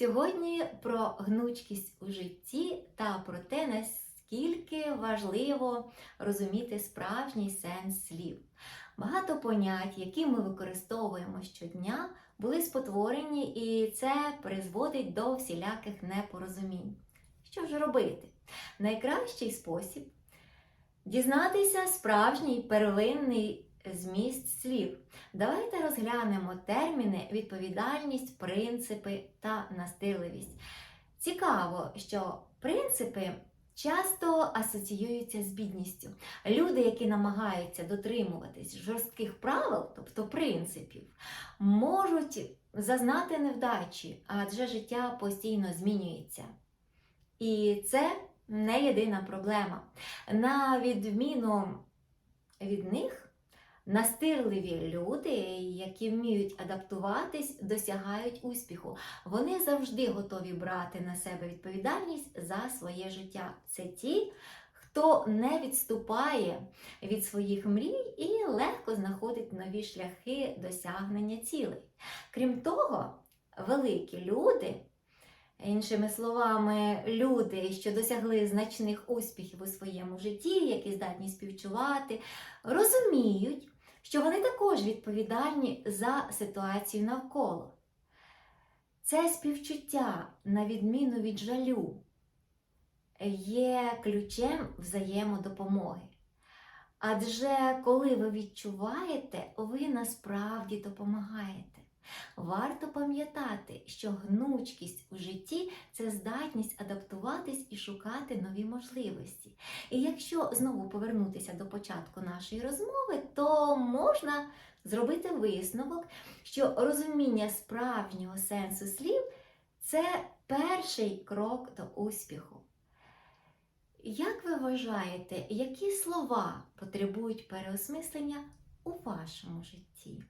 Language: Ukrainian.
Сьогодні про гнучкість у житті та про те, наскільки важливо розуміти справжній сенс слів. Багато понять, які ми використовуємо щодня, були спотворені, і це призводить до всіляких непорозумінь. Що ж робити? Найкращий спосіб дізнатися справжній первинний зміст слів. Давайте розглянемо терміни відповідальність, принципи та настирливість. Цікаво, що принципи часто асоціюються з бідністю. Люди, які намагаються дотримуватись жорстких правил, тобто принципів, можуть зазнати невдачі, адже життя постійно змінюється. І це не єдина проблема. На відміну від них, настирливі люди, які вміють адаптуватись, досягають успіху. Вони завжди готові брати на себе відповідальність за своє життя. Це ті, хто не відступає від своїх мрій і легко знаходить нові шляхи досягнення цілей. Крім того, великі люди. Іншими словами, люди, що досягли значних успіхів у своєму житті, які здатні співчувати, розуміють, що вони також відповідальні за ситуацію навколо. Це співчуття, на відміну від жалю, є ключем взаємодопомоги. Адже коли ви відчуваєте, ви насправді допомагаєте. Варто пам'ятати, що гнучкість у житті це здатність адаптуватись і шукати нові можливості. І якщо знову повернутися до початку нашої розмови, то можна зробити висновок, що розуміння справжнього сенсу слів це перший крок до успіху. Як ви вважаєте, які слова потребують переосмислення у вашому житті?